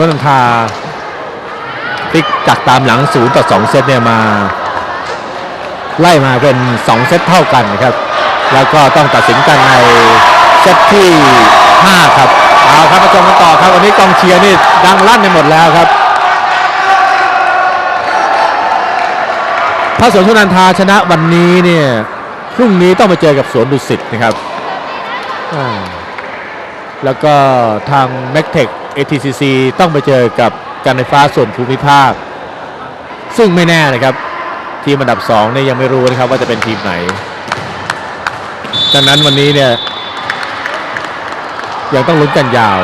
ต้นทาพลิกจากตามหลัง0ต่อ2เซตเนี่ยมา ไล่มาเป็น 2 เซตเท่ากันนะครับ แล้วก็ต้องตัดสินกันในเซตที่ 5 ครับ เอาครับมาชมกันต่อครับวันนี้กองเชียร์นี่ดังลั่นไปหมดแล้วครับถ้าสวนสุนันทาชนะวันนี้เนี่ยพรุ่งนี้ต้องไปเจอกับสวนดุสิตนะครับ แล้วก็ทาง m a c t e c ATCC ต้องไปเจอกับการไฟฟ้าส่วนภูมิภาค ซึ่งไม่แน่นะครับ ทีมอันดับ2เนี่ยยังไม่รู้นะครับว่าจะเป็นทีมไหนดังนั้นวันนี้เนี่ยยังต้องลุ้นกันยาว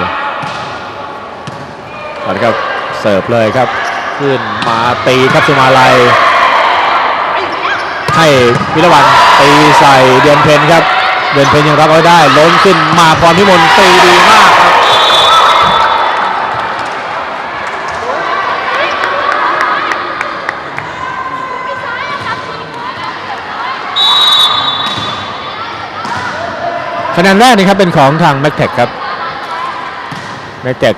เอาละครับเสิร์ฟเลยครับ ขึ้นมาตีครับสุมาลัย ให้วิรวันตีใส่เดือนเพนครับ เดือนเพนยังรับเอาได้ ล้นขึ้นมาพรพิมลตีดีมากครับ คะแนนแรกนี่ครับเป็นของทางแม็กเทคครับแม็กเทค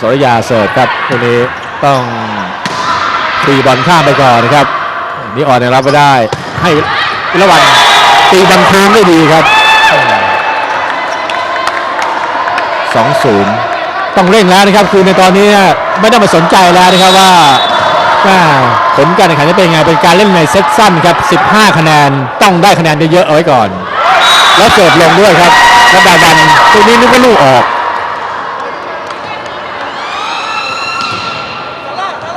สรยาเสิร์ฟครับตัวนี้ต้องตีบอลข้ามไปก่อนนะครับนี่อ่อนรับไม่ได้ให้วิรวันตีบอลค้งได้ดีครับสองศูนย์ต้องเร่งแล้วนะครับ คือในตอนนี้เนี่ไม่ต้องมาสนใจแล้วนะครับว่าว่าผลการแข่งขันจะเป็นยังไงเป็นการเล่นในเซตสั้นครับ 15 คะแนนต้องได้คะแนนเยอะๆเอาไว้ก่อน แล้วเสิร์ฟลงด้วยครับแล้วดาดันตัวนี้นึกว่าลูกออก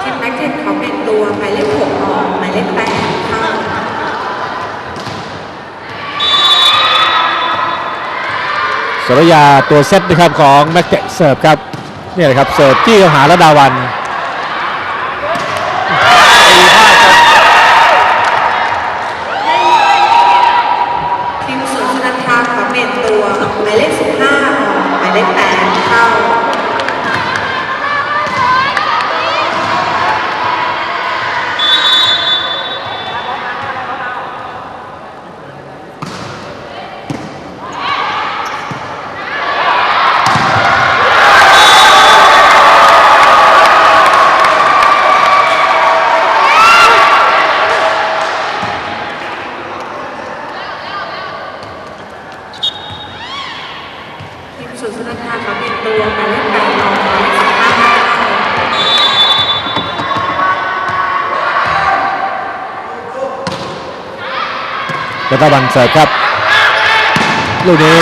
ทีมแม็กเทคเขาเป็นตัวหมายเลขหกออกหมายเลขแปดเข้าสรยาตัวเซตนะครับของแม็กเจเสิร์ฟครับนี่แหละครับเสิร์ฟจี้เข้าหาระดาวัน ระดาวันเสิร์ฟครับ ลูกนี้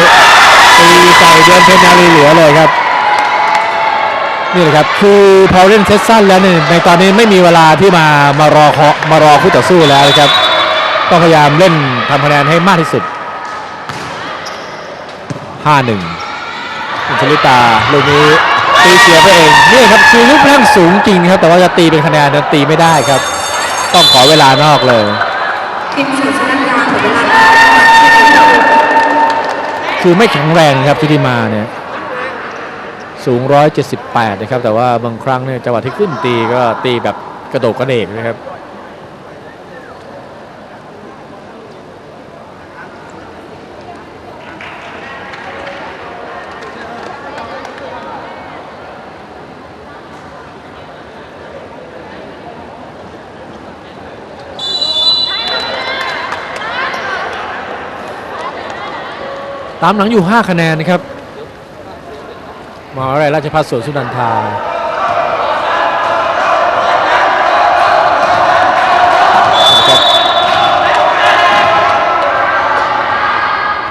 ตีใส่เดือนเพนนาลีเหลือเลยครับ นี่แหละครับ คือพอเล่นเซตสั้นแล้วเนี่ยในตอนนี้ไม่มีเวลาที่มามารอเคาะมารอคู่ต่อสู้แล้วนะครับ ต้องพยายามเล่นทำคะแนนให้มากที่สุด 5-1อินชลิตาลูกนี้ตีเสียไปเองนี่ครับคือลูกแรงสูงจริงครับ แต่ว่าจะตีเป็นคะแนนนั้นตีไม่ได้ครับ ต้องขอเวลานอกเลย คือไม่แข็งแรงครับชุติมาเนี่ยสูง 178 นะครับ แต่ว่าบางครั้งเนี่ยจังหวะที่ขึ้นตีก็ตีแบบกระโดดกระเดกนะครับ ตามหลังอยู่ 5 คะแนนนะครับมหาวิทยาลัยราชภัฏสวนสุนันทานะครับ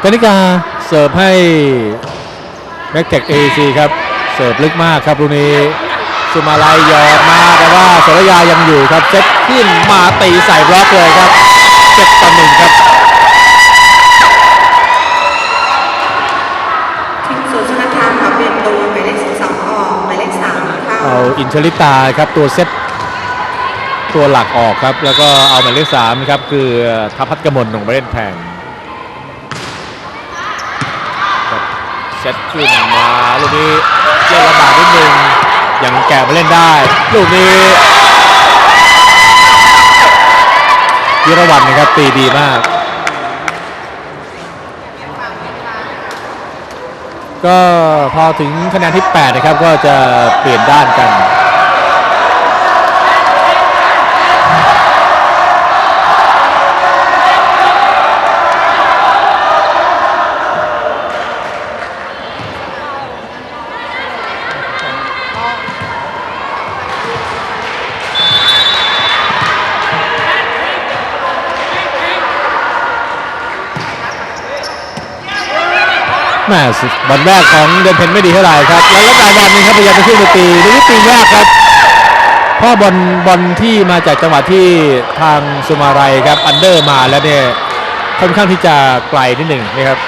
กนิกาเสิร์ฟให้แม็กเทคเอซีครับ เสิร์ฟลึกมากครับลูกนี้ สุมาลัยยอดมาแต่ว่าสรยายังอยู่ครับเซตขึ้นมาตีใส่บล็อกเลยครับเจ็ดต่อหนึ่งครับ เอาอินเชลิตาครับตัวเซตตัวหลักออกครับ แล้วก็เอาหมายเลขสามครับคือทัพพัฒกมลลงไปเล่นแทนเซตขึ้นมาลูกนี้เล่นลำบากนิดนึงยังแกะมาเล่นได้ ลูกนี้ยิรวันนะครับตีดีมาก ก็พอถึงคะแนนที่ 8 นะครับ ก็จะเปลี่ยนด้านกัน แม่บอลแรกของเดนเพ็ญไม่ดีเท่าไหร่ครับ แล้วแล้วการบอลนี้ครับพยายามจะขึ้นไปตีดูนี่ตียากครับพราะบอลบอลที่มาจากจังหวะที่ทางสุมาไรครับอันเดอร์มาแล้วเนี่ยค่อนข้างที่จะไกลนิดหนึ่งนะครับ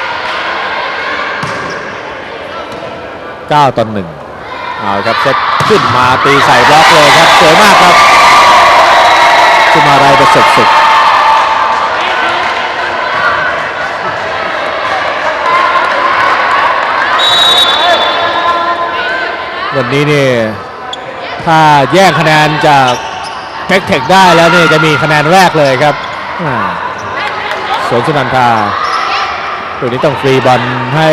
9ต่อ1เอาครับเซตขึ้นมาตีใส่บล็อกเลยครับสวยมากครับสุมาไรประสบสุข วันนี้เนี่ยถ้าแย่งคะแนนจากเทคเทคได้แล้วเนี่ยจะมีคะแนนแรกเลยครับสวนสุนันทาตัวนี้ต้องฟรีบอลให้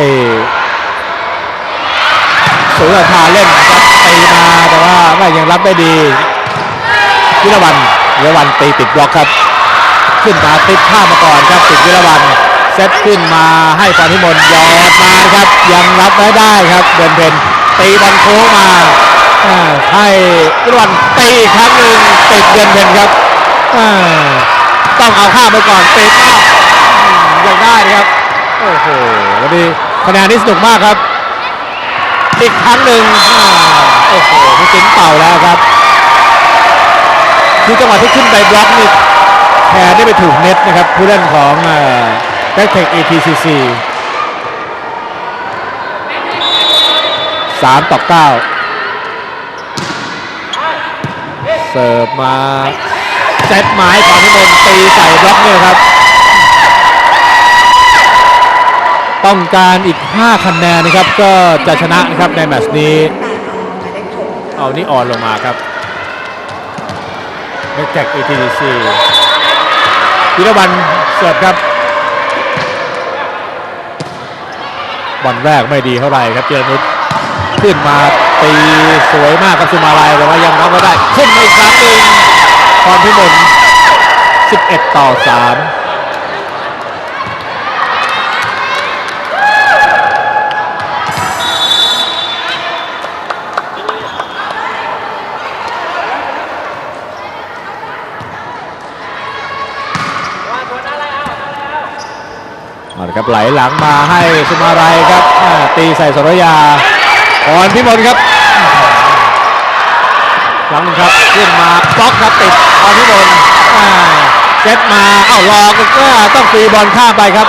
สุนันทาเล่นครับตีมาแต่ว่าไม่ยังรับได้ดีวิรวันวิรวันตีติดบล็อกครับ ขึ้นมาติดข้ามมาก่อนครับติดวิรวันเซตขึ้นมาให้ปานิมนต์หยอดมาครับ ยังรับไม่ได้ครับเดินเพน ตีบอลโค้งมาอ่าให้วิรวันตีอีกครั้งหนึ่งติดเดินเพนครับอ่าต้องเอาข้ามไปก่อนติดมากยังได้นะครับโอ้โหวันนี้คะแนนนี้สนุกมากครับอีกครั้งหนึ่งอ่าโอ้โหพี่จิ้นเป่าแล้วครับคือจังหวะที่ขึ้นไปบล็อกนี่แพรได้ไปถูกเน็ตนะครับผู้เล่นของแบ็คเทค ATCC 3 ต่อ 9 เสิร์ฟมาเซตไม้ของนิมนต์ตีใส่บล็อกเนี่ยครับ ต้องการอีก 5 คะแนนนะครับ ก็จะชนะนะครับในแมตช์นี้แปดอายเลขหกเอานี่อ่อนลงมาครับเน็กแจ็ค ATDC พิรวันเสิร์ฟครับบอลแรกไม่ดีเท่าไหร่ครับเจนุช ขึ้นมาตีสวยมากครับสุมาลัยแต่ว่ายังรับไม่ได้ ขึ้นมาอีกครั้งหนึ่งพรพิมล11 ต่อ3เอาครับไหลหลังมาให้สุมาไรครับตีใส่สรยา พรพิมลครับครั้งหนึงครับขึ้นมาบล็อกครับติดพรพิมลอ่าเซตมาเอ้ารอก็ต้องตีบอลข้ามไปครับ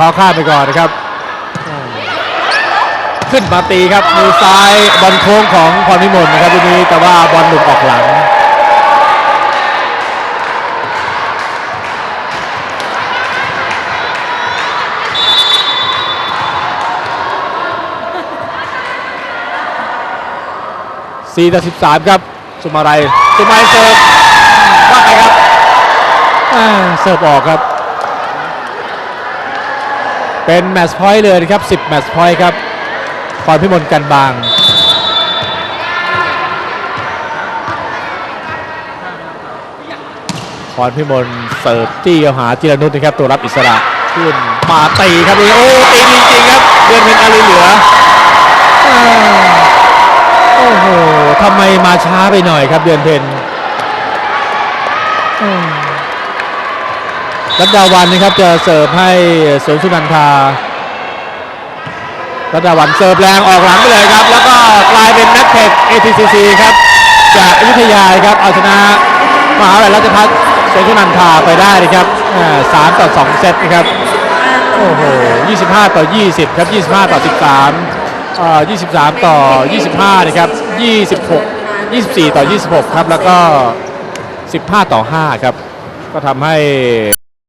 เขาข้าไปก่อนนะครับ ขึ้นมาตีครับมือซ้ายบอลโค้งของพรนิมนนะครับทีนี้แต่ว่าบอลหลุดออกหลังสี่ต่อสิบสามครับ สุมาไรสุมาไรเสิร์ฟว่าไงครับเสิร์ฟออกครับ เป็นแมตช์พอยต์เลยนะครับ 10 แมตช์พอยต์ครับพรพิมลกันบาง พรพิมลเสิร์ฟจี้เข้าหาจิรนุชนะครับ ตัวรับอิสระขึ้นมาตีครับโอ้ตีจริงๆครับ เดือนเพ็ญอารีเหลือ โอ้โหทำไมมาช้าไปหน่อยครับเดือนเพ็ญ รัตดาวันนะครับจะเสิร์ฟให้สวนสุนันทารัตดาวันเสิร์ฟแรงออกหลังไปเลยครับ แล้วก็กลายเป็นนักเตะ ATCC ครับ จากอยุธยาครับเอาชนะมหาวิทยาลัยราชภัฏสวนสุนันทาไปได้นะครับอ่าสามต่อสองเซตนะครับโอ้โห25 ต่อ 20 ครับ 25 ต่อ 13เอ่อ23 ต่อ 25 นะครับ 26 24 ต่อ 26 ครับ แล้วก็ 15 ต่อ 5 ครับ ก็ทำให้